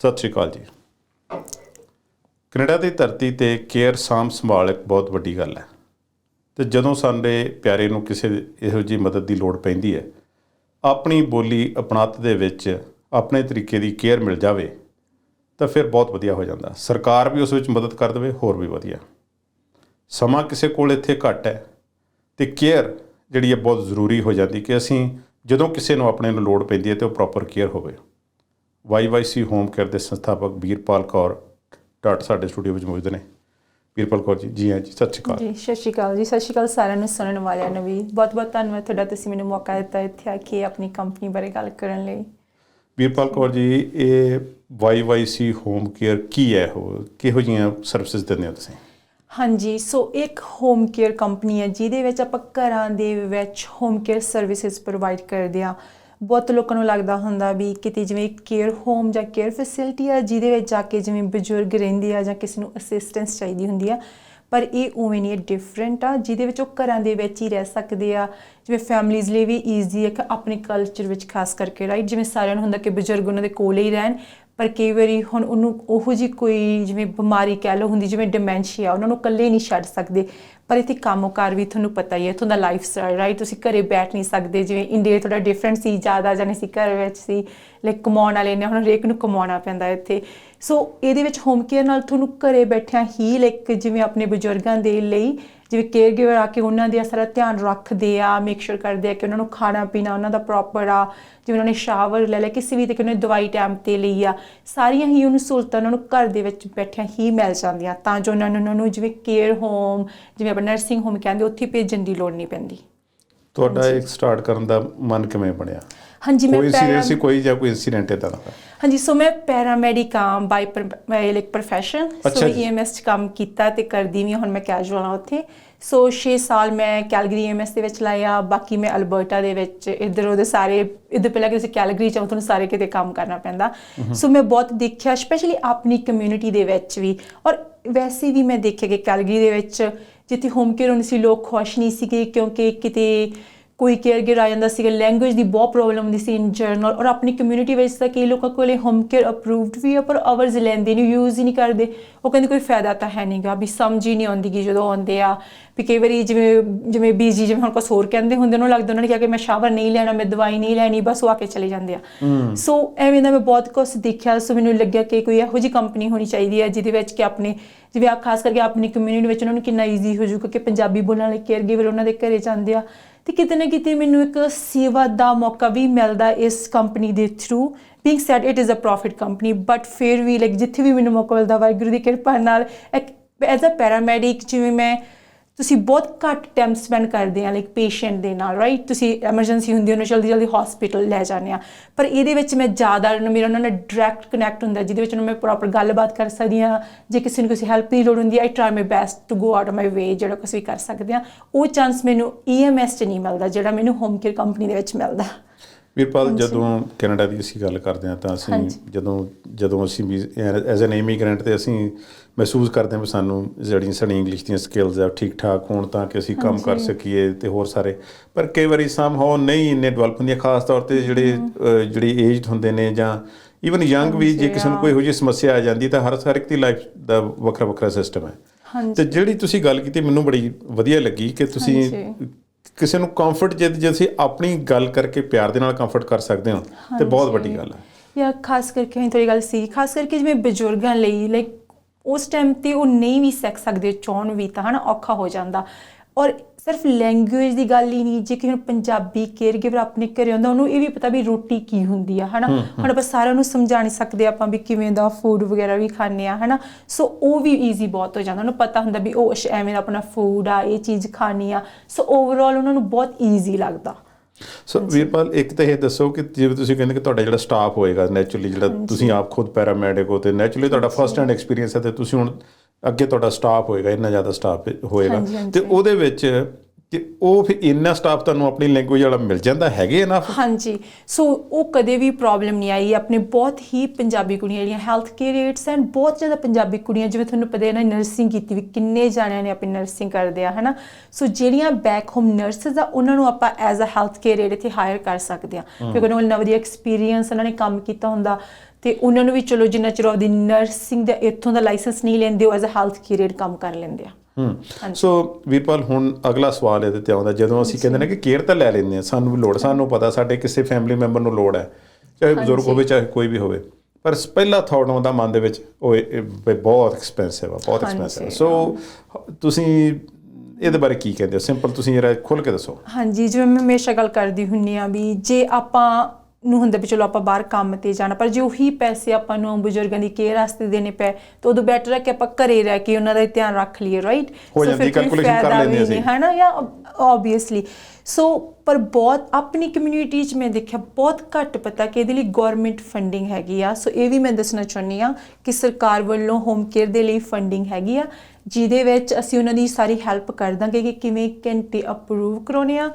ਸਤਿ ਸ਼੍ਰੀ ਅਕਾਲ ਜੀ। ਕੈਨੇਡਾ ਦੀ ਧਰਤੀ ਤੇ ਕੇਅਰ ਸਾਂਭ ਸੰਭਾਲ ਇੱਕ ਬਹੁਤ ਵੱਡੀ ਗੱਲ ਹੈ। ਤੇ ਜਦੋਂ ਸਾਡੇ ਪਿਆਰੇ ਨੂੰ ਕਿਸੇ ਇਹੋ ਜਿਹੀ ਮਦਦ ਦੀ ਲੋੜ ਪੈਂਦੀ ਹੈ, ਆਪਣੀ ਬੋਲੀ ਅਪਣਾਤ ਦੇ ਵਿੱਚ ਆਪਣੇ ਤਰੀਕੇ ਦੀ ਕੇਅਰ ਮਿਲ ਜਾਵੇ, ਤਾਂ ਫਿਰ ਬਹੁਤ ਵਧੀਆ ਹੋ ਜਾਂਦਾ। ਸਰਕਾਰ ਵੀ ਉਸ ਵਿੱਚ ਮਦਦ ਕਰ ਦੇਵੇ, ਹੋਰ ਵੀ ਵਧੀਆ। ਸਮਾਂ ਕਿਸੇ ਕੋਲ ਇੱਥੇ ਘੱਟ ਹੈ ਤੇ ਕੇਅਰ ਜਿਹੜੀ ਹੈ ਬਹੁਤ ਜ਼ਰੂਰੀ ਹੋ ਜਾਂਦੀ ਕਿ ਅਸੀਂ ਜਦੋਂ ਕਿਸੇ ਨੂੰ ਆਪਣੇ ਨੂੰ ਲੋੜ ਪੈਂਦੀ ਹੈ ਤੇ ਉਹ ਪ੍ਰੋਪਰ ਕੇਅਰ ਹੋਵੇ। ਵਾਈਵਾਈਸੀ ਹੋਮ ਕੇਅਰ ਦੇ ਸੰਸਥਾਪਕ ਵੀਰਪਾਲ ਕੌਰ ਡਾਟ ਸਾਡੇ ਸਟੂਡੀਓ ਵਿੱਚ ਮੌਜੂਦ ਨੇ। ਵੀਰਪਾਲ ਕੌਰ ਜੀ ਜੀ ਹਾਂ ਜੀ ਸਤਿ ਸ਼੍ਰੀ ਅਕਾਲ। ਜੀ ਸਤਿ ਸ਼੍ਰੀ ਅਕਾਲ ਜੀ ਸਤਿ ਸ਼੍ਰੀ ਅਕਾਲ ਸਾਰਿਆਂ ਨੂੰ ਸੁਣਨ ਵਾਲਿਆਂ ਨੂੰ ਵੀ। ਬਹੁਤ ਬਹੁਤ ਧੰਨਵਾਦ ਤੁਹਾਡਾ ਤੁਸੀਂ ਮੈਨੂੰ ਮੌਕਾ ਦਿੱਤਾ ਇੱਥੇ ਆ ਕੇ ਆਪਣੀ ਕੰਪਨੀ ਬਾਰੇ ਗੱਲ ਕਰਨ ਲਈ। ਵੀਰਪਾਲ ਕੌਰ ਜੀ ਇਹ ਵਾਈਵਾਈਸੀ ਹੋਮ ਕੇਅਰ ਕੀ ਹੈ? ਉਹ ਕਿਹੋ ਜਿਹੀਆਂ ਸਰਵਿਸਿਜ਼ ਦਿੰਦੇ ਹੋ ਤੁਸੀਂ? ਹਾਂਜੀ ਸੋ ਇੱਕ ਹੋਮ ਕੇਅਰ ਕੰਪਨੀ ਹੈ ਜਿਹਦੇ ਵਿੱਚ ਆਪਾਂ ਘਰਾਂ ਦੇ ਵਿੱਚ ਹੋਮ ਕੇਅਰ ਸਰਵਿਸਿਜ਼ ਪ੍ਰੋਵਾਈਡ ਕਰਦੇ ਆ ਬਹੁਤ ਲੋਕਾਂ ਨੂੰ ਲੱਗਦਾ ਹੁੰਦਾ ਵੀ ਕਿਤੇ ਜਿਵੇਂ ਕੇਅਰ ਹੋਮ ਜਾਂ ਕੇਅਰ ਫੈਸਿਲਿਟੀ ਆ, ਜਿਹਦੇ ਵਿੱਚ ਜਾ ਕੇ ਜਿਵੇਂ ਬਜ਼ੁਰਗ ਰਹਿੰਦੇ ਆ ਜਾਂ ਕਿਸੇ ਨੂੰ ਅਸਿਸਟੈਂਸ ਚਾਹੀਦੀ ਹੁੰਦੀ ਆ, ਪਰ ਇਹ ਉਵੇਂ ਨਹੀਂ ਡਿਫਰੈਂਟ ਆ, ਜਿਹਦੇ ਵਿੱਚ ਉਹ ਘਰਾਂ ਦੇ ਵਿੱਚ ਹੀ ਰਹਿ ਸਕਦੇ ਆ। ਜਿਵੇਂ ਫੈਮਲੀਜ਼ ਲਈ ਵੀ ਈਜ਼ੀ ਹੈ ਕਿ ਆਪਣੇ ਕਲਚਰ ਵਿੱਚ ਖਾਸ ਕਰਕੇ ਰਾਈਟ ਜਿਵੇਂ ਸਾਰਿਆਂ ਨੂੰ ਹੁੰਦਾ ਕਿ ਬਜ਼ੁਰਗ ਉਹਨਾਂ ਦੇ ਕੋਲੇ ਹੀ ਰਹਿਣ, ਪਰ ਕਈ ਵਾਰੀ ਹੁਣ ਉਹਨੂੰ ਉਹੋ ਜੀ ਕੋਈ ਜਿਵੇਂ ਬਿਮਾਰੀ ਕਹਿ ਲਓ ਹੁੰਦੀ, ਜਿਵੇਂ ਡਿਮੈਂਸ਼ੀਆ ਉਹਨਾਂ ਨੂੰ ਇਕੱਲੇ ਨਹੀਂ ਛੱਡ ਸਕਦੇ। ਪਰ ਇੱਥੇ ਕੰਮਕਾਰ ਵੀ ਤੁਹਾਨੂੰ ਪਤਾ ਹੀ ਹੈ, ਇੱਥੋਂ ਦਾ ਲਾਈਫ ਸਟਾਈਲ ਰਾਈਟ ਤੁਸੀਂ ਘਰੇ ਬੈਠ ਨਹੀਂ ਸਕਦੇ, ਜਿਵੇਂ ਇੰਡੀਆ ਥੋੜਾ ਡਿਫਰੈਂਟ ਸੀ, ਜ਼ਿਆਦਾ ਜਾਨੇ ਸੀ ਘਰ ਵਿੱਚ ਸੀ ਲਾਈਕ ਕਮਾਉਣ ਵਾਲੇ ਨੇ, ਹੁਣ ਹਰੇਕ ਨੂੰ ਕਮਾਉਣਾ ਪੈਂਦਾ ਇੱਥੇ। ਸੋ ਇਹਦੇ ਵਿੱਚ ਹੋਮ ਕੇਅਰ ਨਾਲ ਤੁਹਾਨੂੰ ਘਰੇ ਬੈਠਿਆਂ ਹੀ ਲਾਈਕ ਜਿਵੇਂ ਆਪਣੇ ਬਜ਼ੁਰਗਾਂ ਦੇ ਲਈ, ਜਿਵੇਂ ਕੇਅਰ ਗਿਵਰ ਆ ਕੇ ਉਹਨਾਂ ਦਾ ਸਾਰਾ ਧਿਆਨ ਰੱਖਦੇ ਆ ਮੇਕ ਸ਼ੋਰ ਕਰਦੇ ਆ ਕਿ ਉਹਨਾਂ ਨੂੰ ਖਾਣਾ ਪੀਣਾ, ਉਹਨਾਂ ਦਾ ਪ੍ਰੋਪਰ ਆ, ਜਿਵੇਂ ਉਹਨਾਂ ਨੇ ਸ਼ਾਵਰ ਲੈ ਲਿਆ, ਕਿਸੇ ਵੀ ਤਰੀਕੇ ਨਾਲ ਦਵਾਈ ਟਾਈਮ ਤੇ ਲਈ ਆ, ਸਾਰੀਆਂ ਹੀ ਉਹਨੂੰ ਸਹੂਲਤਾਂ ਉਹਨਾਂ ਨੂੰ ਘਰ ਦੇ ਵਿੱਚ ਬੈਠਿਆਂ ਹੀ ਮਿਲ ਜਾਂਦੀਆਂ, ਤਾਂ ਜੋ ਉਹਨਾਂ ਨੂੰ ਉਹਨਾਂ ਨੂੰ ਜਿਵੇਂ ਕੇਅਰ ਹੋਮ ਜਿਵੇਂ ਆਪਾਂ ਨਰਸਿੰਗ ਹੋਮ ਕਹਿੰਦੇ ਉੱਥੇ ਭੇਜਣ ਦੀ ਲੋੜ ਨਹੀਂ ਪੈਂਦੀ। ਤੁਹਾਡਾ ਇੱਕ ਸਟਾਰਟ ਕਰਨ ਦਾ ਮਨ ਕਿਵੇਂ ਬਣਿਆ? ਹਾਂਜੀ ਮੈਂ ਕੋਈ ਸੀਰੀਅਸ ਕੋਈ ਜਾਂ ਕੋਈ ਇਨਸੀਡੈਂਟ ਇਦਾਂ ਦਾ? ਹਾਂਜੀ ਸੋ ਮੈਂ ਪੈਰਾਮੈਡਿਕ ਆ ਬਾਈ ਲਾਈਕ profession ਸੋ। ਈਐਮਐਸ ਚ ਕੰਮ ਕੀਤਾ ਤੇ ਕਰਦੀ ਵੀ ਹੁਣ ਮੈਂ ਕੈਜੂਅਲ ਆ ਉੱਥੇ। ਸੋ 6 ਸਾਲ ਮੈਂ ਕੈਲਗਰੀ ਈਐਮਐਸ ਦੇ ਵਿੱਚ ਲਾਇਆ ਬਾਕੀ ਮੈਂ ਅਲਬਰਟਾ ਦੇ ਵਿੱਚ ਇੱਧਰ ਉਹਦੇ ਸਾਰੇ ਇੱਧਰ ਪਹਿਲਾਂ ਕਿ ਤੁਸੀਂ ਕੈਲਗਰੀ ਚ ਆਓ ਤੁਹਾਨੂੰ ਸਾਰੇ ਕਿਤੇ ਕੰਮ ਕਰਨਾ ਪੈਂਦਾ। ਸੋ ਮੈਂ ਬਹੁਤ ਦੇਖਿਆ ਸਪੈਸ਼ਲੀ ਆਪਣੀ ਕਮਿਊਨਿਟੀ ਦੇ ਵਿੱਚ ਵੀ। ਔਰ ਵੈਸੇ ਵੀ ਮੈਂ ਦੇਖਿਆ ਕਿ ਕੈਲਗਰੀ ਦੇ ਵਿੱਚ ਜਿੱਥੇ ਹੋਮ ਕੇਅਰ ਹੁੰਦੀ ਸੀ ਲੋਕ ਖੁਸ਼ ਨਹੀਂ ਸੀਗੇ ਕਿਉਂਕਿ ਕਿਤੇ ਕੋਈ ਕੇਅਰ ਗਿਰ ਆ ਜਾਂਦਾ ਸੀਗਾ ਲੈਂਗੁਏਜ ਦੀ ਬਹੁਤ ਪ੍ਰੋਬਲਮ ਹੁੰਦੀ ਸੀ ਇਨ ਜਰਨਲ ਔਰ ਆਪਣੀ ਕਮਿਊਨਿਟੀ ਵਿੱਚ ਤਾਂ ਕਈ ਲੋਕਾਂ ਕੋਲੇ ਹੋਮ ਕੇਅਰ ਅਪਰੂਵਡ ਵੀ ਆ ਪਰ ਆਵਰਸ ਲੈਂਦੇ ਨਹੀਂ ਯੂਜ਼ ਹੀ ਨਹੀਂ ਕਰਦੇ। ਉਹ ਕਹਿੰਦੇ ਕੋਈ ਫਾਇਦਾ ਤਾਂ ਹੈ ਨਹੀਂਗਾ ਵੀ ਸਮਝ ਹੀ ਨਹੀਂ ਆਉਂਦੀ ਕਿ ਜਦੋਂ ਆਉਂਦੇ ਆ ਵੀ ਕਈ ਵਾਰੀ ਜਿਵੇਂ ਜਿਵੇਂ ਬੀਜੀ ਜਿਵੇਂ ਹੁਣ ਕੁਛ ਹੋਰ ਕਹਿੰਦੇ ਹੁੰਦੇ ਉਹਨੂੰ ਲੱਗਦਾ ਉਹਨਾਂ ਨੇ ਕਿਹਾ ਕਿ ਮੈਂ ਸ਼ਾਵਰ ਨਹੀਂ ਲੈਣਾ ਮੈਂ ਦਵਾਈ ਨਹੀਂ ਲੈਣੀ ਬਸ ਉਹ ਆ ਕੇ ਚਲੇ ਜਾਂਦੇ ਆ। ਸੋ ਐਵੇਂ ਦਾ ਮੈਂ ਬਹੁਤ ਕੁਝ ਦੇਖਿਆ ਸੋ ਮੈਨੂੰ ਲੱਗਿਆ ਕਿ ਕੋਈ ਇਹੋ ਜਿਹੀ ਕੰਪਨੀ ਹੋਣੀ ਚਾਹੀਦੀ ਹੈ ਜਿਹਦੇ ਵਿੱਚ ਕਿ ਆਪਣੇ ਜਿਵੇਂ ਆ ਖਾਸ ਕਰਕੇ ਆਪਣੀ ਕਮਿਊਨਿਟੀ ਵਿੱਚ ਉਹਨਾਂ ਨੂੰ ਕਿੰਨਾ ਈਜ਼ੀ ਹੋ ਜਾਊਗਾ ਕਿ ਪੰਜਾਬੀ ਬੋਲਣ ਵਾਲੇ ਕੇਅਰ ਗਿਵਰ ਉਹਨਾਂ ਦੇ ਘਰੇ ਜਾਂਦੇ ਆ। ਤੇ ਕਿਤੇ ਨਾ ਕਿਤੇ ਮੈਨੂੰ ਇੱਕ ਸੇਵਾ ਦਾ ਮੌਕਾ ਵੀ ਮਿਲਦਾ ਇਸ ਕੰਪਨੀ ਦੇ through being said it is a profit company but ਫਿਰ ਵੀ ਲਾਈਕ ਜਿੱਥੇ ਵੀ ਮੈਨੂੰ ਮੌਕਾ ਮਿਲਦਾ, ਵਾਹਿਗੁਰੂ ਦੀ ਕਿਰਪਾ ਨਾਲ, ਇੱਕ ਐਜ਼ ਅ ਪੈਰਾਮੈਡਿਕ ਜਿਵੇਂ ਮੈਂ ਤੁਸੀਂ ਬਹੁਤ ਘੱਟ ਟਾਈਮ ਸਪੈਂਡ ਕਰਦੇ ਆ ਲਾਈਕ ਪੇਸ਼ੈਂਟ ਦੇ ਨਾਲ ਰਾਈਟ ਤੁਸੀਂ ਐਮਰਜੈਂਸੀ ਹੁੰਦੀ ਉਹਨੂੰ ਜਲਦੀ ਜਲਦੀ ਹਸਪੀਟਲ ਲੈ ਜਾਂਦੇ ਆ। ਪਰ ਇਹਦੇ ਵਿੱਚ ਮੈਂ ਜ਼ਿਆਦਾ ਮੇਰਾ ਉਹਨਾਂ ਨਾਲ ਡਾਇਰੈਕਟ ਕਨੈਕਟ ਹੁੰਦਾ ਜਿਹਦੇ ਵਿੱਚ ਉਹਨਾਂ ਮੈਂ ਪ੍ਰੋਪਰ ਗੱਲਬਾਤ ਕਰ ਸਕਦੀ ਆ। ਜੇ ਕਿਸੇ ਨੂੰ ਕਿਸੇ ਹੈਲਪ ਦੀ ਲੋੜ ਹੁੰਦੀ I try my best to go out of my way ਜਿਹੜਾ ਕੁਝ ਵੀ ਕਰ ਸਕਦੇ ਆ। ਉਹ ਚਾਂਸ ਮੈਨੂੰ ਈਐਮਐਸ 'ਚ ਨਹੀਂ ਮਿਲਦਾ ਜਿਹੜਾ ਮੈਨੂੰ ਹੋਮ ਕੇਅਰ ਕੰਪਨੀ ਦੇ ਵਿੱਚ ਮਿਲਦਾ। ਵੀਰਪਾਲ ਜਦੋਂ ਕੈਨੇਡਾ ਦੀ ਅਸੀਂ ਗੱਲ ਕਰਦੇ ਹਾਂ ਤਾਂ ਅਸੀਂ। ਜਦੋਂ ਜਦੋਂ ਅਸੀਂ ਐਜ਼ ਐਨ ਇਮੀਗ੍ਰੈਂਟ ਤੇ ਅਸੀਂ ਮਹਿਸੂਸ ਕਰਦੇ ਹਾਂ ਵੀ ਸਾਨੂੰ ਜਿਹੜੀਆਂ ਸਾਡੀ ਇੰਗਲਿਸ਼ ਦੀਆਂ ਸਕਿੱਲਸ ਆ ਠੀਕ ਠਾਕ ਹੋਣ ਤਾਂ ਕਿ ਅਸੀਂ ਕੰਮ ਕਰ। ਸਕੀਏ ਤੇ ਹੋਰ ਸਾਰੇ ਪਰ ਕਈ ਵਾਰੀ ਸਮਹਾਉ ਨਹੀਂ ਇੰਨੇ ਡਿਵੈਲਪ ਹੁੰਦੀਆਂ ਖਾਸ ਤੌਰ ਤੇ ਜਿਹੜੇ ਜਿਹੜੇ ਏਜਡ ਹੁੰਦੇ ਨੇ ਜਾਂ ਈਵਨ ਯੰਗ ਵੀ ਜੇ ਕਿਸੇ ਨੂੰ ਹਾਂ। ਕੋਈ ਇਹੋ ਜਿਹੀ ਸਮੱਸਿਆ ਆ ਜਾਂਦੀ ਤਾਂ ਹਰ ਹਰ ਇੱਕ ਦੀ ਲਾਈਫ ਦਾ ਵੱਖਰਾ ਵੱਖਰਾ ਸਿਸਟਮ ਹੈ ਤੇ ਜਿਹੜੀ ਤੁਸੀਂ ਗੱਲ ਕੀਤੀ ਮੈਨੂੰ ਬੜੀ ਵਧੀਆ ਲੱਗੀ ਕਿ ਤੁਸੀਂ। ਕਿਸੇ ਨੂੰ ਕੰਫਰਟ ਜੇ ਜੇ ਅਸੀਂ ਆਪਣੀ ਗੱਲ ਕਰਕੇ ਪਿਆਰ ਦੇ ਨਾਲ ਕੰਫਰਟ ਕਰ ਸਕਦੇ ਹਾਂ ਤੇ ਬਹੁਤ ਵੱਡੀ ਗੱਲ ਹੈ ਜਾਂ ਖਾਸ ਕਰਕੇ ਅਸੀਂ ਤੁਹਾਡੀ ਗੱਲ ਸੀ ਖਾਸ ਕਰਕੇ ਜਿਵੇਂ ਬਜ਼ੁਰਗਾਂ ਲਈ ਲਾਈਕ ਉਸ ਟਾਈਮ ਤੇ ਉਹ ਨਹੀਂ ਵੀ ਸਿੱਖ ਸਕਦੇ ਚਾਹਣ ਵੀ ਤਾਂ ਹਨਾ ਔਖਾ ਹੋ ਜਾਂਦਾ। ਔਰ ਸਿਰਫ ਲੈਂਗੁਏਜ ਦੀ ਗੱਲ ਹੀ ਨਹੀਂ ਜੇ ਕਿ ਹੁਣ ਪੰਜਾਬੀ ਕੇਅਰ ਗਿਵਰ ਆਪਣੇ ਘਰੇ ਆਉਂਦਾ ਉਹਨੂੰ ਇਹ ਵੀ ਪਤਾ ਵੀ ਰੋਟੀ ਕੀ ਹੁੰਦੀ ਆ ਹਨਾ? ਹੁਣ ਆਪਾਂ ਸਾਰਿਆਂ ਨੂੰ ਸਮਝਾ ਨਹੀਂ ਸਕਦੇ ਆਪਾਂ ਵੀ ਕਿਵੇਂ ਦਾ ਫੂਡ ਵਗੈਰਾ ਵੀ ਖਾਂਦੇ ਆ ਹਨਾ? ਸੋ ਉਹ ਵੀ ਈਜ਼ੀ ਬਹੁਤ ਹੋ ਜਾਂਦਾ। ਉਹਨੂੰ ਪਤਾ ਹੁੰਦਾ ਵੀ ਉਹ ਐਵੇਂ ਦਾ ਆਪਣਾ ਫੂਡ ਆ ਇਹ ਚੀਜ਼ ਖਾਣੀ ਆ। ਸੋ ਓਵਰਆਲ ਉਹਨਾਂ ਨੂੰ ਬਹੁਤ ਈਜ਼ੀ ਲੱਗਦਾ। ਸੋ ਵੀਰਪਾਲ ਇੱਕ ਤਾਂ ਇਹ ਦੱਸੋ ਕਿ ਜਿਵੇਂ ਤੁਸੀਂ ਕਹਿੰਦੇ ਕਿ ਤੁਹਾਡਾ ਜਿਹੜਾ ਸਟਾਫ ਹੋਏਗਾ ਨੈਚੁਰਲੀ ਜਿਹੜਾ ਤੁਸੀਂ ਆਪ ਖੁਦ ਪੈਰਾਮੈਡਿਕ ਹੋ ਤੇ ਨੈਚੁਰਲੀ ਤੁਹਾਡਾ ਫਰਸਟ ਹੈਂਡ ਐਕਸਪੀਰੀਅੰਸ ਹੈ ਤੇ ਤੁਸੀਂ ਹੁਣ ਅੱਗੇ ਤੁਹਾਡਾ ਸਟਾਫ ਹੋਏਗਾ ਇੰਨਾ ਜ਼ਿਆਦਾ ਸਟਾਫ ਹੋਏਗਾ। ਤੇ ਉਹਦੇ ਵਿੱਚ ਕਿ ਉਹ ਫਿਰ ਇੰਨਾ ਸਟਾਫ ਤੁਹਾਨੂੰ ਆਪਣੀ ਲੈਂਗੁਏਜ ਵਾਲਾ ਮਿਲ ਜਾਂਦਾ ਹੈਗੇ ਇਨਫ ਹਾਂਜੀ। ਸੋ ਉਹ ਕਦੇ ਵੀ ਪ੍ਰੋਬਲਮ ਨਹੀਂ ਆਈ। ਆਪਣੇ ਬਹੁਤ ਹੀ ਪੰਜਾਬੀ ਕੁੜੀਆਂ ਜਿਹੜੀਆਂ ਹੈਲਥ ਕੇਅਰ ਏਡਸ ਐਂਡ ਬਹੁਤ ਜ਼ਿਆਦਾ ਪੰਜਾਬੀ ਕੁੜੀਆਂ ਜਿਵੇਂ ਤੁਹਾਨੂੰ ਪਤਾ ਹੈ ਨਾ ਨਰਸਿੰਗ ਕੀਤੀ ਵੀ ਕਿੰਨੇ ਜਾਣਿਆਂ ਨੇ ਆਪਣੀ ਨਰਸਿੰਗ ਕਰਦੇ ਆ ਹਨਾ? ਸੋ ਜਿਹੜੀਆਂ ਬੈਕ ਹੋਮ ਨਰਸਸ ਆ ਉਹਨਾਂ ਨੂੰ ਆਪਾਂ as a health care aide ਇੱਥੇ ਹਾਇਰ ਕਰ ਸਕਦੇ ਆ। ਕਿਉਂਕਿ ਉਹਨਾਂ ਨਵ ਵਧੀਆ ਐਕਸਪੀਰੀਅੰਸ ਉਹਨਾਂ ਨੇ ਕੰਮ ਕੀਤਾ ਹੁੰਦਾ। ਤੇ ਉਹਨਾਂ ਨੂੰ ਵੀ ਚਲੋ ਜਿੰਨਾ ਚਿਰ ਉਹਦੀ ਨਰਸਿੰਗ ਦਾ ਇੱਥੋਂ ਦਾ ਲਾਇਸੈਂਸ ਨਹੀਂ ਲੈਂਦੇ ਉਹ ਐਜ਼ ਅ ਹੈਲਥ ਕੇਅਰ ਕੰਮ ਕਰ ਲੈਂਦੇ ਆ। ਹੂੰ। ਸੋ ਵੀਰਪਾਲ ਹੁਣ ਅਗਲਾ ਸਵਾਲ ਇਹਦੇ ਤੇ ਆਉਂਦਾ ਜਦੋਂ ਅਸੀਂ ਕਹਿੰਦੇ ਨੇ ਕਿ ਕੇਅਰ ਤਾਂ ਲੈ ਲੈਂਦੇ ਆ ਸਾਨੂੰ ਵੀ ਲੋੜ ਸਾਨੂੰ ਪਤਾ ਸਾਡੇ ਕਿਸੇ ਫੈਮਿਲੀ ਮੈਂਬਰ ਨੂੰ ਲੋੜ ਹੈ ਚਾਹੇ ਬਜ਼ੁਰਗ ਹੋਵੇ ਚਾਹੇ ਕੋਈ ਵੀ ਹੋਵੇ। ਪਰ ਪਹਿਲਾ ਥਾਟ ਆਉਂਦਾ ਮਨ ਦੇ ਵਿੱਚ ਉਹ ਬਹੁਤ ਐਕਸਪੈਂਸਿਵ ਆ ਬਹੁਤ ਐਕਸਪੈਂਸਿਵ ਸੋ ਤੁਸੀਂ ਇਹਦੇ ਬਾਰੇ ਕੀ ਕਹਿੰਦੇ ਹੋ? ਸਿੰਪਲ ਤੁਸੀਂ ਜਰਾ ਖੁੱਲ ਕੇ ਦੱਸੋ। ਹਾਂਜੀ ਜਿਵੇਂ ਮੈਂ ਹਮੇਸ਼ਾ ਗੱਲ ਕਰਦੀ ਹੁੰਨੀ ਆ ਵੀ ਜੇ ਆਪਾਂ ਨੂੰ ਹੁੰਦਾ ਵੀ ਚਲੋ ਆਪਾਂ ਬਾਹਰ ਕੰਮ ਤੇ ਜਾਣਾ ਪਰ ਜੇ ਉਹੀ ਪੈਸੇ ਆਪਾਂ ਨੂੰ ਬਜ਼ੁਰਗਾਂ ਦੀ ਕੇਅਰ ਵਾਸਤੇ ਦੇਣੇ ਪਏ ਤਾਂ ਉਦੋਂ ਬੈਟਰ ਹੈ ਕਿ ਆਪਾਂ ਘਰੇ ਰਹਿ ਕੇ ਉਹਨਾਂ ਦਾ ਧਿਆਨ ਰੱਖ ਲਈਏ ਰਾਈਟ ਹੋ ਜਾਂਦੀ calculation ਕਰ ਲੈਂਦੇ ਅਸੀਂ। ਹੈ ਨਾ ਜਾਂ ਆਬਵੀਅਸਲੀ ਸੋ ਪਰ ਬਹੁਤ ਆਪਣੀ ਕਮਿਊਨਿਟੀ 'ਚ ਮੈਂ ਦੇਖਿਆ ਬਹੁਤ ਘੱਟ ਪਤਾ ਕਿ ਇਹਦੇ ਲਈ ਗਵਰਨਮੈਂਟ ਫੰਡਿੰਗ ਹੈਗੀ ਆ। ਸੋ ਇਹ ਵੀ ਮੈਂ ਦੱਸਣਾ ਚਾਹੁੰਦੀ ਆ ਕਿ ਸਰਕਾਰ ਵੱਲੋਂ ਹੋਮ ਕੇਅਰ ਦੇ ਲਈ ਫੰਡਿੰਗ ਹੈਗੀ ਆ ਜਿਹਦੇ ਵਿੱਚ ਅਸੀਂ ਉਹਨਾਂ ਦੀ ਸਾਰੀ ਹੈਲਪ ਕਰ ਦਾਂਗੇ ਕਿ ਕਿਵੇਂ ਘੰਟੇ ਅਪਰੂਵ ਕਰਾਉਣੇ ਆ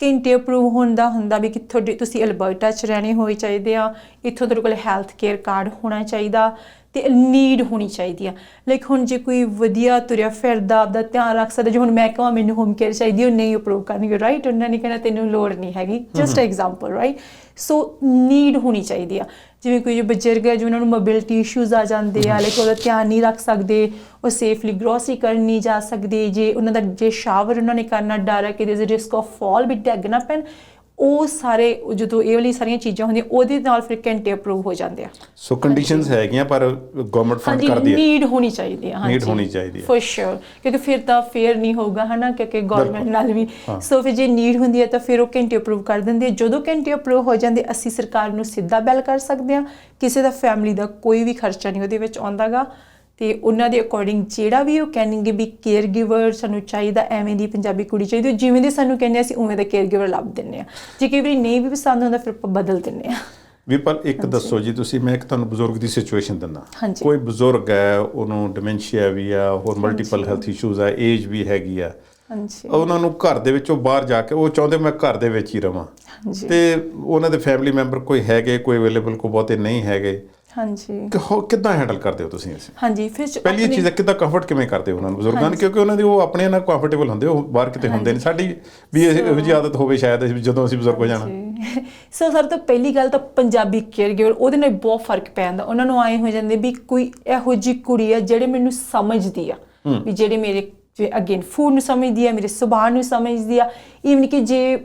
ਘੰਟੇ ਅਪਰੂਵ ਹੁੰਦਾ ਹੁੰਦਾ ਵੀ ਕਿੱਥੋਂ ਤੁਸੀਂ ਅਲਬਰਟਾ 'ਚ ਰਹਿਣੇ ਹੋਏ ਚਾਹੀਦੇ ਆ, ਇੱਥੋਂ ਤੁਹਾਡੇ ਕੋਲ ਹੈਲਥ ਕੇਅਰ ਕਾਰਡ ਹੋਣਾ ਚਾਹੀਦਾ। ਤੇ ਨੀਡ ਹੋਣੀ ਚਾਹੀਦੀ ਆ। ਲਾਈਕ ਹੁਣ ਜੇ ਕੋਈ ਵਧੀਆ ਤੁਰਿਆ ਫਿਰਦਾ ਆਪਦਾ ਧਿਆਨ ਰੱਖ ਸਕਦਾ ਜੇ ਹੁਣ ਮੈਂ ਕਹਾਂ ਮੈਨੂੰ ਹੋਮ ਕੇਅਰ ਚਾਹੀਦੀ ਉਹ ਨਹੀਂ ਅਪਰੂਵ ਕਰਨਗੇ ਰਾਈਟ ਉਹਨਾਂ ਨੇ ਕਹਿਣਾ ਤੈਨੂੰ ਲੋੜ ਨਹੀਂ ਹੈਗੀ। Just example right so need ਹੋਣੀ ਚਾਹੀਦੀ ਆ। ਜਿਵੇਂ ਕੋਈ ਬਜ਼ੁਰਗ ਹੈ ਜਿਹਨਾਂ ਨੂੰ ਮੋਬਿਲਿਟੀ ਇਸ਼ੂਜ਼ ਆ ਜਾਂਦੇ ਆ ਲਾਈਕ ਉਹਦਾ ਧਿਆਨ ਨਹੀਂ ਰੱਖ ਸਕਦੇ ਉਹ ਸੇਫਲੀ ਗਰੋਸਰੀ ਕਰਨ ਨਹੀਂ ਜਾ ਸਕਦੇ ਜੇ ਉਹਨਾਂ ਦਾ ਜੇ ਸ਼ਾਵਰ ਉਹਨਾਂ ਨੇ ਕਰਨਾ ਡਰ ਹੈ ਕਿ ਇਜ਼ ਰਿਸਕ ਆਫ ਫਾਲ ਵੀ ਡੈਗ ਨਾ ਪੈਣ ਉਹ ਸਾਰੇ ਜਦੋਂ ਇਹ ਵਾਲੀ ਸਾਰੀਆਂ ਚੀਜ਼ਾਂ ਹੁੰਦੀਆਂ ਉਹਦੇ ਨਾਲ ਫਿਰ ਘੰਟੇ ਅਪਰੂਵ ਹੋ ਜਾਂਦੇ ਆ। ਸੋ ਕੰਡੀਸ਼ਨਸ ਹੈਗੀਆਂ ਪਰ ਗਵਰਨਮੈਂਟ ਫੰਡ ਕਰਦੀ ਹੈ। ਨੀਡ ਹੋਣੀ ਚਾਹੀਦੀ ਹੈ ਹਾਂਜੀ। ਹੋਣੀ ਚਾਹੀਦੀ ਹੈ। ਫॉर ਸ਼ੋਰ ਕਿਉਂਕਿ ਫਿਰ ਤਾਂ ਫੇਅਰ ਨਹੀਂ ਹੋਊਗਾ ਹਨਾ ਕਿਉਂਕਿ ਗਵਰਨਮੈਂਟ ਨਾਲ ਵੀ। ਸੋ ਫਿਰ ਜੇ ਨੀਡ ਹੁੰਦੀ ਹੈ ਤਾਂ ਫਿਰ ਉਹ ਘੰਟੇ ਅਪਰੂਵ ਕਰ ਦਿੰਦੇ ਜਦੋਂ ਘੰਟੇ ਅਪਰੂਵ ਹੋ ਜਾਂਦੇ ਅਸੀਂ ਸਰਕਾਰ ਨੂੰ ਸਿੱਧਾ ਬਿੱਲ ਕਰ ਸਕਦੇ ਹਾਂ। ਕਿਸੇ ਦਾ ਫੈਮਿਲੀ ਦਾ ਕੋਈ ਵੀ ਖਰਚਾ ਨਹੀਂ ਉਹਦੇ ਵਿੱਚ ਆਉਂਦਾਗਾ। ਤੇ ਉਹਨਾਂ ਦੇ ਅਕੋਰਡਿੰਗ ਜਿਹੜਾ ਵੀ ਉਹ ਕਹਿਣਗੇ ਵੀ ਕੇਅਰ ਗਿਵਰ ਸਾਨੂੰ ਚਾਹੀਦਾ ਐਵੇਂ ਦੀ ਪੰਜਾਬੀ ਕੁੜੀ ਚਾਹੀਦੀ ਜਿਵੇਂ ਦੇ ਸਾਨੂੰ ਕਹਿੰਦੇ ਅਸੀਂ ਉਵੇਂ ਦਾ ਕੇਅਰ ਗਿਵਰ ਲੱਭ ਦਿੰਨੇ ਆ ਜੇ ਕਈ ਵਾਰੀ ਨਹੀਂ ਵੀ ਪਸੰਦ ਹੁੰਦਾ ਫਿਰ ਆਪਾਂ ਬਦਲ ਦਿੰਨੇ ਆ ਵੀਰਪਾਲ ਇੱਕ ਦੱਸੋ ਜੀ ਤੁਸੀਂ ਮੈਂ ਇੱਕ ਤੁਹਾਨੂੰ ਬਜ਼ੁਰਗ ਦੀ ਸਿਚੁਏਸ਼ਨ ਦਿੰਦਾ। ਕੋਈ ਬਜ਼ੁਰਗ ਹੈ ਉਹਨੂੰ ਡਿਮੈਂਸ਼ੀਆ ਵੀ ਆ ਹੋਰ ਮਲਟੀਪਲ ਹੈਲਥ ਇਸ਼ੂਜ਼ ਆ ਏਜ ਵੀ ਹੈਗੀ ਆ। ਹਾਂਜੀ। ਉਹਨਾਂ ਨੂੰ ਘਰ ਦੇ ਵਿੱਚੋਂ ਬਾਹਰ ਜਾ ਕੇ ਉਹ ਚਾਹੁੰਦੇ ਮੈਂ ਘਰ ਦੇ ਵਿੱਚ ਹੀ ਰਵਾਂ। ਤੇ ਉਹਨਾਂ ਦੇ ਫੈਮਿਲੀ ਮੈਂਬਰ ਕੋਈ ਹੈਗੇ ਕੋਈ ਅਵੇਲੇਬਲ ਕੋ ਬਹੁਤੇ ਨਹੀਂ ਹੈਗੇ। ਹਾਂਜੀ। ਕਿ ਹੋ ਕਿੱਦਾਂ ਹੈਂਡਲ ਕਰਦੇ ਹੋ ਤੁਸੀਂ ਇਸ? ਹਾਂਜੀ ਫਿਰ ਚ- ਪਹਿਲੀ ਚੀਜ਼ ਹੈ ਕਿੱਦਾਂ ਕੰਫਰਟ ਕਿਵੇਂ ਕਰਦੇ ਹੋ ਉਹਨਾਂ ਨੂੰ ਬਜ਼ੁਰਗਾਂ ਨੂੰ? ਕਿਉਂਕਿ ਉਹਨਾਂ ਦੀ ਉਹ ਆਪਣੇ ਨਾਲ ਕੰਫਰਟੇਬਲ ਹੁੰਦੇ ਉਹ ਬਾਹਰ ਕਿਤੇ ਹੁੰਦੇ ਨਹੀਂ। ਸਾਡੀ ਵੀ ਇਹ- ਇਹੋ ਆਦਤ ਹੋਵੇ ਸ਼ਾਇਦ ਅਸੀਂ ਜਦੋਂ ਅਸੀਂ ਬਜ਼ੁਰਗ ਹੋ ਜਾਣਾ। ਸੋ ਸਰ ਤਾਂ ਪਹਿਲੀ ਗੱਲ ਤਾਂ ਪੰਜਾਬੀ ਕੇਅਰ ਗਿਵਰ ਉਹਦੇ ਨਾਲ ਬਹੁਤ ਫ਼ਰਕ ਪੈ ਜਾਂਦਾ। ਉਹਨਾਂ ਨੂੰ ਆਏ ਹੋ ਜਾਂਦੇ ਵੀ ਕੋਈ ਇਹੋ ਜਿਹੀ ਕੁੜੀ ਆ ਜਿਹੜੇ ਮੈਨੂੰ ਸਮਝਦੀ ਆ। ਵੀ ਜਿਹੜੇ ਮੇਰੇ ਜੇ ਅਗੇਨ ਫੂਡ ਨੂੰ ਸਮਝਦੀ ਆ ਮੇਰੇ ਸੁਭਾਅ ਨੂੰ ਸਮਝਦੀ ਆ। ਈਵਨ ਕਿ ਜੇ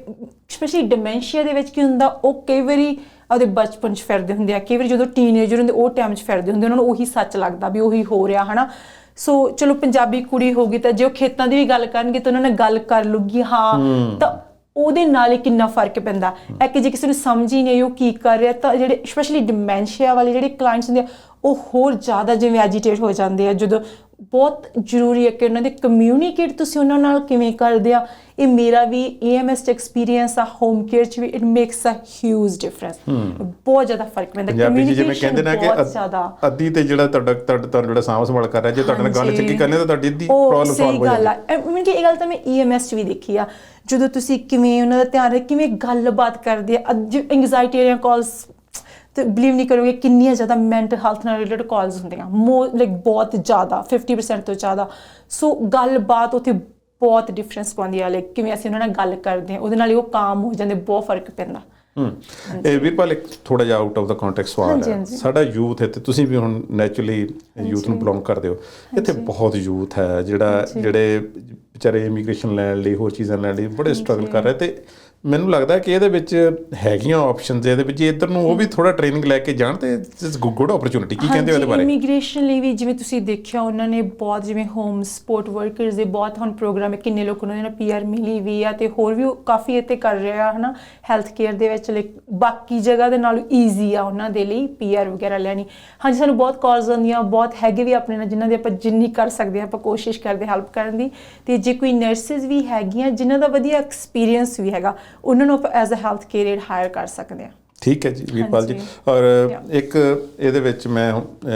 ਸਪੈਸ਼ਲੀ ਡਿਮੈਂਸ਼ੀਆ ਦੇ ਵਿੱਚ ਕੀ ਹੁੰਦਾ ਉਹ ਕਈ ਵਾਰੀ ਉਹਦੇ ਬਚਪਨ ਚ ਫਿਰਦੇ ਹੁੰਦੇ ਆ ਕਈ ਵਾਰੀ ਜਦੋਂ ਟੀਨੇਜਰ ਹੁੰਦੇ ਉਹ ਟਾਈਮ ਚ ਫਿਰਦੇ ਹੁੰਦੇ ਉਹਨਾਂ ਨੂੰ ਉਹੀ ਸੱਚ ਲੱਗਦਾ ਵੀ ਉਹੀ ਹੋ ਰਿਹਾ ਹਨਾ। ਸੋ ਚਲੋ ਪੰਜਾਬੀ ਕੁੜੀ ਹੋਗੀ ਤਾਂ ਜੇ ਉਹ ਖੇਤਾਂ ਦੀ ਵੀ ਗੱਲ ਕਰਨਗੇ ਤਾਂ ਉਹਨਾਂ ਨਾਲ ਗੱਲ ਕਰ ਲੂਗੀ ਹਾਂ। ਤਾਂ ਉਹਦੇ ਨਾਲ ਹੀ ਕਿੰਨਾ ਫ਼ਰਕ ਪੈਂਦਾ। ਹੈ ਕਿ ਜੇ ਕਿਸੇ ਨੂੰ ਸਮਝ ਹੀ ਨਹੀਂ ਆਈ ਉਹ ਕੀ ਕਰ ਰਿਹਾ ਤਾਂ ਜਿਹੜੇ ਸਪੈਸ਼ਲੀ ਡਿਮੈਂਸ਼ੀਆ ਵਾਲੇ ਜਿਹੜੇ ਕਲਾਇੰਟਸ ਹੁੰਦੇ ਆ ਉਹ ਹੋਰ ਜ਼ਿਆਦਾ ਜਿਵੇਂ ਐਜੀਟੇਟ ਹੋ ਜਾਂਦੇ ਆ ਜਦੋਂ ਬਹੁਤ ਜ਼ਰੂਰੀ ਹੈ ਕਿ ਉਹਨਾਂ ਦੇ ਕਮਿਊਨੀਕੇਟ ਤੁਸੀਂ ਉਹਨਾਂ ਨਾਲ ਕਿਵੇਂ ਕਰਦੇ ਆ। ਇਹ ਮੇਰਾ ਵੀ ਏਐਮਐਸ ਚ ਐਕਸਪੀਰੀਅੰਸ ਆ ਹੋਮ ਕੇਅਰ ਚ ਵੀ it makes a huge difference ਬਹੁਤ ਜ਼ਿਆਦਾ ਫ਼ਰਕ ਪੈਂਦਾ। 'ਚ ਜਿਵੇਂ ਕਹਿੰਦੇ ਨੇ ਕਿ ਅੱਧ- ਤੇ ਜਿਹੜਾ ਤੁਹਾਡਾ ਤੁਹਾਡਾ ਜਿਹੜਾ ਸਾਂਭ ਸੰਭਾਲ ਕਰ ਰਿਹਾ ਜੇ ਤੁਹਾਡੇ ਨਾਲ ਗੱਲ। ਚੰਗੀ ਕਰਨੀ ਤਾਂ ਤੁਹਾਡੀ ਅੱਧੀ ਪ੍ਰੋਬਲਮ ਸੋਲਵ ਹੋ ਜਾਂਦੀ। ਆ ਮੈਂ ਕਿ ਇਹ ਗੱਲ ਤਾਂ ਮੈਂ ਈਐਮਐਸ ਚ ਵੀ ਦੇਖੀ ਆ। ਜਦੋਂ ਤੁਸੀਂ ਕਿਵੇਂ ਉਹਨਾਂ ਦਾ ਧਿਆਨ ਰੱਖ ਕਿਵੇਂ ਗੱਲਬਾਤ ਕਰਦੇ ਆ ਅੱਜ ਐਂਗਜ਼ਾਇਟੀ ਵਾਲੀਆਂ ਕਾਲਸ ਤੇ ਬਲੀਵ ਨਹੀਂ ਕਰੋਗੇ ਕਿੰਨੀਆਂ ਜ਼ਿਆਦਾ ਮੈਂਟਲ ਹੈਲਥ ਨਾਲ ਰਿਲੇਟਡ ਕਾਲਸ ਹੁੰਦੀਆਂ। ਮੋ ਲਾਈਕ ਬਹੁਤ ਜ਼ਿਆਦਾ 50% ਤੋਂ ਜ਼ਿਆਦਾ। ਸੋ ਗੱਲਬਾਤ ਉੱਥੇ ਬਹੁਤ ਡਿਫਰੈਂਸ ਪਾਉਂਦੀ ਆ ਲਾਈਕ ਕਿਵੇਂ ਅਸੀਂ ਉਹਨਾਂ ਨਾਲ ਗੱਲ ਕਰਦੇ ਆ ਉਹਦੇ ਨਾਲ ਹੀ ਉਹ ਕਾਮ ਹੋ ਜਾਂਦੇ ਬਹੁਤ ਫ਼ਰਕ ਪੈਂਦਾ। ਹੂੰ ਇਹ ਵੀਰਪਾਲ ਇੱਕ ਥੋੜਾ ਜਿਹਾ ਆਊਟ ਆਫ ਦਾ ਕੰਟੈਕਸਟ ਸਵਾਲ ਹੈ। ਸਾਡਾ ਯੂਥ ਹੈ ਤੇ ਤੁਸੀਂ ਵੀ ਹੁਣ ਨੇਚਰਲੀ ਯੂਥ ਨੂੰ ਬਿਲੋਂਗ ਕਰਦੇ ਹੋ। ਇੱਥੇ ਬਹੁਤ ਯੂਥ ਹੈ ਜਿਹੜਾ ਜਿਹੜੇ ਵਿਚਾਰੇ ਇਮੀਗ੍ਰੇਸ਼ਨ ਲੈਣ ਲਈ ਹੋਰ ਚੀਜ਼ਾਂ ਲੈਣ ਲਈ ਬੜੇ ਸਟਰਗਲ ਕਰ ਰਹੇ ਤੇ ਮੈਨੂੰ ਲੱਗਦਾ ਕਿ ਇਹਦੇ ਵਿੱਚ ਹੈਗੀਆਂ ਆਪਸ਼ਨਸ ਇਹਦੇ ਵਿੱਚ ਇਧਰ ਨੂੰ ਉਹ ਵੀ ਥੋੜਾ ਟ੍ਰੇਨਿੰਗ ਲੈ ਕੇ ਜਾਣ ਤੇ ਇਟਸ ਗੁੱਡ ਓਪਰਚ्युनिटी ਕੀ ਕਹਿੰਦੇ ਹੋ ਇਹਦੇ ਬਾਰੇ? ਇਮੀਗ੍ਰੇਸ਼ਨ ਲਈ ਵੀ ਜਿਵੇਂ ਤੁਸੀਂ ਦੇਖਿਆ ਉਹਨਾਂ ਨੇ ਬਹੁਤ ਜਿਵੇਂ ਹੋਮ ਸਪੋਰਟ ਵਰਕਰਸ ਦੇ ਬਹੁਤ ਹੁਣ ਪ੍ਰੋਗਰਾਮ ਹੈ ਕਿੰਨੇ ਲੋਕ ਉਹਨਾਂ ਨੂੰ ਪੀਆਰ ਮਿਲੀ ਵੀ ਆ ਤੇ ਹੋਰ ਵੀ ਕਾਫੀ ਇੱਥੇ ਕਰ ਰਿਹਾ ਹਨਾ ਹੈਲਥ ਕੇਅਰ ਦੇ ਵਿੱਚ ਬਾਕੀ ਜਗ੍ਹਾ ਦੇ ਨਾਲ ਈਜ਼ੀ ਆ ਉਹਨਾਂ ਦੇ ਲਈ ਪੀਆਰ ਵਗੈਰਾ ਲੈਣੀ। ਹਾਂਜੀ ਸਾਨੂੰ ਬਹੁਤ ਕਾਲਸ ਆਉਂਦੀਆਂ ਬਹੁਤ ਹੈਗੇ ਵੀ ਆਪਣੇ ਨਾਲ ਜਿਨ੍ਹਾਂ ਦੇ ਆਪਾਂ ਜਿੰਨੀ ਕਰ ਸਕਦੇ ਆ ਆਪਾਂ ਕੋਸ਼ਿਸ਼ ਕਰਦੇ ਹੈਲਪ ਕਰਨ ਦੀ। ਤੇ ਜੇ ਕੋਈ ਨਰਸਿਸ ਵੀ ਹੈਗੀਆਂ ਜਿਨ੍ਹਾਂ ਦਾ ਵਧੀਆ ਐਕਸਪੀਰੀਅੰਸ ਵੀ ਹੈਗਾ ਉਹਨਾਂ ਨੂੰ ਆਪਾਂ as a health care hire ਕਰ ਸਕਦੇ ਹਾਂ ਠੀਕ ਹੈ ਜੀ ਵੀਰਪਾਲ ਜੀ। ਔਰ. ਇੱਕ ਇਹਦੇ ਵਿੱਚ ਮੈਂ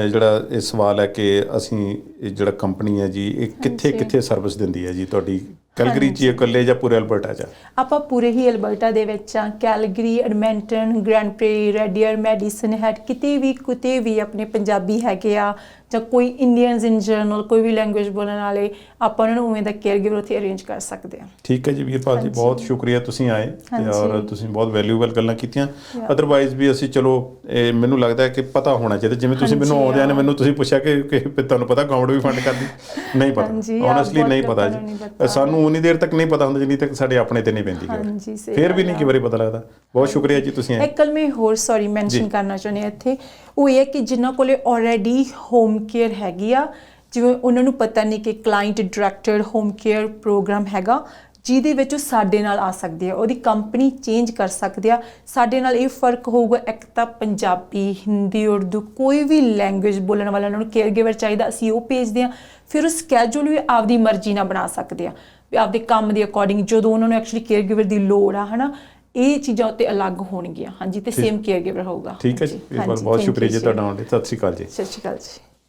ਜਿਹੜਾ ਇਹ ਸਵਾਲ ਹੈ ਕਿ ਅਸੀਂ ਇਹ ਜਿਹੜਾ ਕੰਪਨੀ ਹੈ ਜੀ ਇਹ ਕਿੱਥੇ। ਕਿੱਥੇ ਸਰਵਿਸ ਦਿੰਦੀ ਹੈ ਜੀ ਤੁਹਾਡੀ ਕੈਲਗਰੀ ਚ ਇਕੱਲੇ ਜਾਂ ਪੂਰੇ ਅਲਬਰਟਾ ਚ ਆਪਾਂ ਪੂਰੇ ਹੀ ਅਲਬਰਟਾ ਦੇ ਵਿੱਚ ਆ Calgary Edmonton Grande Prairie Red Deer Medicine Hat ਕਿਤੇ ਵੀ ਕਿਤੇ ਵੀ ਆਪਣੇ ਪੰਜਾਬੀ ਹੈਗੇ ਆ ਜਾਂ ਕੋਈ ਇੰਡੀਅਨਸ ਇਨ ਜਨਰਲ ਕੋਈ ਵੀ ਲੈਂਗੁਏਜ ਬੋਲਣ ਵਾਲੇ ਆਪਾਂ ਉਹਨਾਂ ਨੂੰ ਉਵੇਂ ਦਾ ਕੇਅਰ ਗਿਵਰ ਉੱਥੇ ਅਰੇਂਜ ਕਰ ਸਕਦੇ ਆ ਠੀਕ ਹੈ ਜੀ ਵੀਰਪਾਲ ਜੀ। ਬਹੁਤ ਸ਼ੁਕਰੀਆ ਤੁਸੀਂ ਆਏ ਤੇ। ਔਰ ਤੁਸੀਂ ਬਹੁਤ ਵੈਲਿਊਬਲ ਗੱਲਾਂ ਕੀਤੀਆਂ. ਅਦਰਵਾਈਜ਼ ਵੀ ਅਸੀਂ ਚਲੋ ਇਹ ਮੈਨੂੰ ਲੱਗਦਾ ਹੈ ਕਿ ਪਤਾ ਹੋਣਾ ਚਾਹੀਦਾ ਜਿਵੇਂ ਤੁਸੀਂ ਮੈਨੂੰ ਆਉਂਦਿਆਂ ਨੇ. ਮੈਨੂੰ ਤੁਸੀਂ ਪੁੱਛਿਆ ਕਿ ਤੁਹਾਨੂੰ ਪਤਾ ਗਰਾਊਂਡ ਵੀ ਫੰਡ ਕਰਦੀ ਨਹੀਂ ਪਤਾ ਓਨੈਸਟਲੀ ਨਹੀਂ ਪਤਾ ਜੀ। ਸਾਨੂੰ ਉਨੀ ਦੇਰ ਤੱਕ ਨਹੀਂ ਪਤਾ ਹੁੰਦਾ ਜਿੰਨੀ ਤੱਕ ਸਾਡੇ ਆਪਣੇ ਤੇ ਨਹੀਂ ਪੈਂਦੀ। ਹਾਂਜੀ, ਸਹੀ ਫਿਰ ਵੀ ਨਹੀਂ। ਕਿ ਵਾਰੀ ਪਤਾ ਲੱਗਦਾ। ਬਹੁਤ ਸ਼ੁਕਰੀਆ ਜੀ ਤੁਸੀਂ ਆਏ। ਇੱਕ ਮੈਂ ਹੋਰ ਸੌਰੀ। ਮੈਂਸ਼ਨ ਕਰਨਾ ਚਾਹੁੰਦੀ ਹਾਂ ਇੱਥੇ। ਉਹ ਇਹ ਹੈ ਕਿ ਜਿਨ੍ਹਾਂ ਕੋਲੇ ਆਲਰੇਡੀ ਹੋਮ ਕੇਅਰ ਹੈਗੀ ਆ ਜਿਵੇਂ ਉਹਨਾਂ ਨੂੰ ਪਤਾ ਨਹੀਂ ਕਿ client directed home care program ਹੈਗਾ ਜਿਹਦੇ ਵਿੱਚ ਉਹ ਸਾਡੇ ਨਾਲ ਆ ਸਕਦੇ ਆ ਉਹਦੀ ਕੰਪਨੀ ਚੇਂਜ ਕਰ ਸਕਦੇ ਆ। ਸਾਡੇ ਨਾਲ ਇਹ ਫ਼ਰਕ ਹੋਊਗਾ ਇੱਕ ਤਾਂ ਪੰਜਾਬੀ ਹਿੰਦੀ ਉਰਦੂ ਕੋਈ ਵੀ ਲੈਂਗੁਏਜ ਬੋਲਣ ਵਾਲਾ ਉਹਨਾਂ ਨੂੰ ਕੇਅਰ ਗਿਵਰ ਚਾਹੀਦਾ ਅਸੀਂ ਉਹ ਭੇਜਦੇ ਆ ਫਿਰ ਉਹ ਸਕੇਜੂਲ ਵੀ ਆਪਦੀ ਮਰਜ਼ੀ ਨਾਲ ਬਣਾ ਸਕਦੇ ਆ। ਵੀ ਆਪਦੇ ਕੰਮ ਦੇ ਅਕੋਰਡਿੰਗ ਜਦੋਂ ਉਹਨਾਂ ਨੂੰ ਐਕਚੁਅਲੀ ਕੇਅਰ ਗਿਵਰ ਦੀ ਲੋੜ ਆ ਹਨਾ ਇਹ ਚੀਜ਼ਾਂ ਉੱਤੇ ਅਲੱਗ ਹੋਣਗੀਆਂ। ਹਾਂਜੀ ਤੇ। ਸੇਮ ਕੇਅਰ ਗਿਵਰ ਹੋਊਗਾ। ਠੀਕ ਹੈ ਜੀ। ਬਹੁਤ ਸ਼ੁਕਰੀਆ ਜੀ ਤੁਹਾਡਾ ਆਉਣ ਲਈ ਸਤਿ ਸ਼੍ਰੀ ਅਕਾਲ ਜੀ। ਸਤਿ ਸ਼੍ਰੀ ਅਕਾਲ ਜੀ।